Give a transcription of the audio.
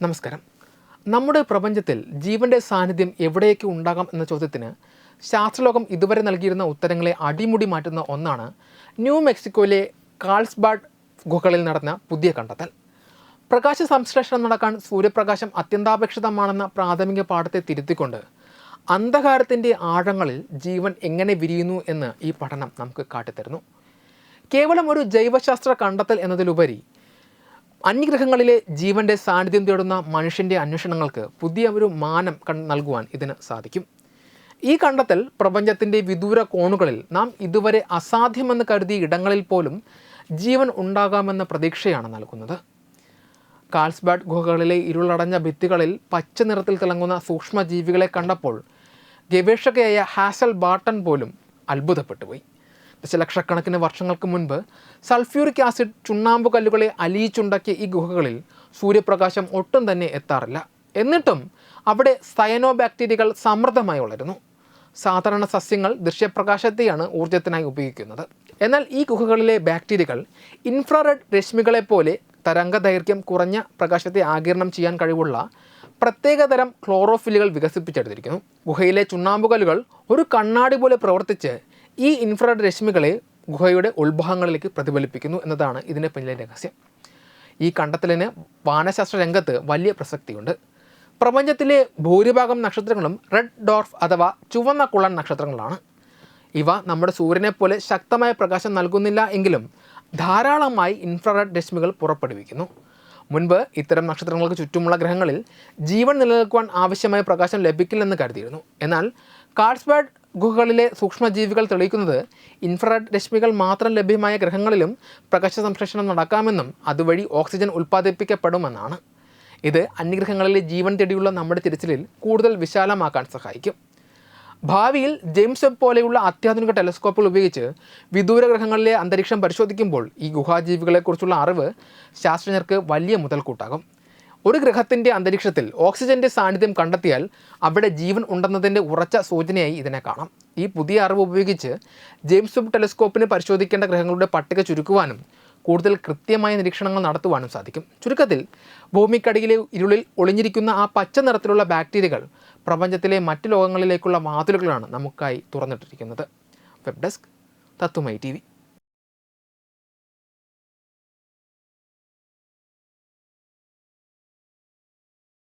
നമസ്കാരം. നമ്മുടെ പ്രപഞ്ചത്തിൽ ജീവന്റെ സാന്നിധ്യം എവിടെയൊക്കെ ഉണ്ടാകാം എന്ന ചോദ്യത്തിന് ശാസ്ത്രലോകം ഇതുവരെ നൽകിയിരുന്ന ഉത്തരങ്ങളെ അടിമുടി മാറ്റുന്ന ഒന്നാണ് ന്യൂ മെക്സിക്കോയിലെ കാൾസ്ബാഡ് ഗുഹകളിൽ നടന്ന പുതിയ കണ്ടെത്തൽ. പ്രകാശ സംശ്ലേഷണം നടക്കാൻ സൂര്യപ്രകാശം അത്യന്താപേക്ഷിതമാണെന്ന പ്രാഥമിക പാഠത്തെ തിരുത്തിക്കൊണ്ട് അന്ധകാരത്തിന്റെ ആഴങ്ങളിൽ ജീവൻ എങ്ങനെ വിരിയുന്നു എന്ന് ഈ പഠനം നമുക്ക് കാട്ടിത്തരുന്നു. കേവലം ഒരു ജൈവശാസ്ത്ര കണ്ടെത്തൽ എന്നതിലുപരി അന്യഗ്രഹങ്ങളിലെ ജീവന്റെ സാന്നിധ്യം തേടുന്ന മനുഷ്യന്റെ അന്വേഷണങ്ങൾക്ക് പുതിയ ഒരു മാനം കൺ- നൽകുവാൻ ഇതിന് സാധിക്കും. ഈ കണ്ടെത്തൽ പ്രപഞ്ചത്തിന്റെ വിദൂര കോണുകളിൽ നാം ഇതുവരെ അസാധ്യമെന്ന് കരുതിയ ഇടങ്ങളിൽ പോലും ജീവൻ ഉണ്ടാകാമെന്ന പ്രതീക്ഷയാണ് നൽകുന്നത്. കാൾസ്ബാഡ് ഗുഹകളിലെ ഇരുളടഞ്ഞ ഭിത്തികളിൽ പച്ച നിറത്തിൽ തിളങ്ങുന്ന സൂക്ഷ്മജീവികളെ കണ്ടപ്പോൾ ഗവേഷകയായ ഹാസൽ ബാട്ടൺ പോലും അത്ഭുതപ്പെട്ടുപോയി. ദശലക്ഷക്കണക്കിന് വർഷങ്ങൾക്ക് മുൻപ് സൾഫ്യൂറിക് ആസിഡ് ചുണ്ണാമ്പ് കല്ലുകളെ അലിയിച്ചുണ്ടാക്കിയ ഈ ഗുഹകളിൽ സൂര്യപ്രകാശം ഒട്ടും തന്നെ എത്താറില്ല. എന്നിട്ടും അവിടെ സയനോ ബാക്ടീരിയകൾ സമൃദ്ധമായി വളരുന്നു. സാധാരണ സസ്യങ്ങൾ ദൃശ്യപ്രകാശത്തെയാണ് ഊർജത്തിനായി ഉപയോഗിക്കുന്നത്. എന്നാൽ ഈ ഗുഹകളിലെ ബാക്ടീരിയകൾ ഇൻഫ്രാറെഡ് രശ്മികളെ പോലെ തരംഗദൈർഘ്യം കുറഞ്ഞ പ്രകാശത്തെ ആഗിരണം ചെയ്യാൻ കഴിവുള്ള പ്രത്യേകതരം ക്ലോറോഫിലുകൾ വികസിപ്പിച്ചെടുത്തിരിക്കുന്നു. ഗുഹയിലെ ചുണ്ണാമ്പുകല്ലുകൾ ഒരു കണ്ണാടി പോലെ പ്രവർത്തിച്ച് ഈ ഇൻഫ്രാഡ് രശ്മികളെ ഗുഹയുടെ ഉൾഭാഗങ്ങളിലേക്ക് പ്രതിഫലിപ്പിക്കുന്നു എന്നതാണ് ഇതിന്റെ പിന്നിലെ രഹസ്യം. ഈ കണ്ടെത്തലിന് വാനശാസ്ത്ര രംഗത്ത് വലിയ പ്രസക്തിയുണ്ട്. പ്രപഞ്ചത്തിലെ ഭൂരിഭാഗം നക്ഷത്രങ്ങളും റെഡ് ഡോർഫ് അഥവാ ചുവന്ന കുളൻ നക്ഷത്രങ്ങളാണ്. ഇവ നമ്മുടെ സൂര്യനെ പോലെ ശക്തമായ പ്രകാശം നൽകുന്നില്ല എങ്കിലും ധാരാളമായി ഇൻഫ്രാറെഡ് രശ്മികൾ പുറപ്പെടുവിക്കുന്നു. മുൻപ് ഇത്തരം നക്ഷത്രങ്ങൾക്ക് ചുറ്റുമുള്ള ഗ്രഹങ്ങളിൽ ജീവൻ നിലനിൽക്കുവാൻ ആവശ്യമായ പ്രകാശം ലഭിക്കില്ലെന്ന് കരുതിയിരുന്നു. എന്നാൽ കാർഡ്സ്ബാഡ് ഗുഹകളിലെ സൂക്ഷ്മജീവികൾ തെളിയിക്കുന്നത് ഇൻഫ്രാറെഡ് രശ്മികൾ മാത്രം ലഭ്യമായ ഗ്രഹങ്ങളിലും പ്രകാശ സംശ്ലേഷണം നടക്കാമെന്നും അതുവഴി ഓക്സിജൻ ഉൽപ്പാദിപ്പിക്കപ്പെടുമെന്നാണ്. ഇത് അന്യഗ്രഹങ്ങളിലെ ജീവൻ തേടിയുള്ള നമ്മുടെ തിരച്ചിലിൽ കൂടുതൽ വിശാലമാക്കാൻ സഹായിക്കും. ഭാവിയിൽ ജെയിംസ് വെബ് പോലെയുള്ള അത്യാധുനിക ടെലസ്കോപ്പുകൾ ഉപയോഗിച്ച് വിദൂര ഗ്രഹങ്ങളിലെ അന്തരീക്ഷം പരിശോധിക്കുമ്പോൾ ഈ ഗുഹാജീവികളെക്കുറിച്ചുള്ള അറിവ് ശാസ്ത്രജ്ഞർക്ക് വലിയ മുതൽക്കൂട്ടാകും. ഒരു ഗ്രഹത്തിന്റെ അന്തരീക്ഷത്തിൽ ഓക്സിജന്റെ സാന്നിധ്യം കണ്ടെത്തിയാൽ അവിടെ ജീവൻ ഉണ്ടെന്നതിന്റെ ഉറച്ച സൂചനയായി ഇതിനെ കാണാം. ഈ പുതിയ അറിവ് ഉപയോഗിച്ച് ജെയിംസ് വെബ് ടെലിസ്കോപ്പിന് പരിശോധിക്കേണ്ട ഗ്രഹങ്ങളുടെ പട്ടിക ചുരുക്കുവാനും കൂടുതൽ കൃത്യമായ നിരീക്ഷണങ്ങൾ നടത്തുവാനും സാധിക്കും. ചുരുക്കത്തിൽ ഭൂമിക്കടിയിലെ ഇരുളിൽ ഒളിഞ്ഞിരിക്കുന്ന ആ പച്ച നിറത്തിലുള്ള ബാക്ടീരിയകൾ പ്രപഞ്ചത്തിലെ മറ്റ് ലോകങ്ങളിലേക്കുള്ള വാതിലുകളാണ് നമുക്കായി തുറന്നിട്ടിരിക്കുന്നത്. വെബ് ഡെസ്ക് തത്തുമായി ടി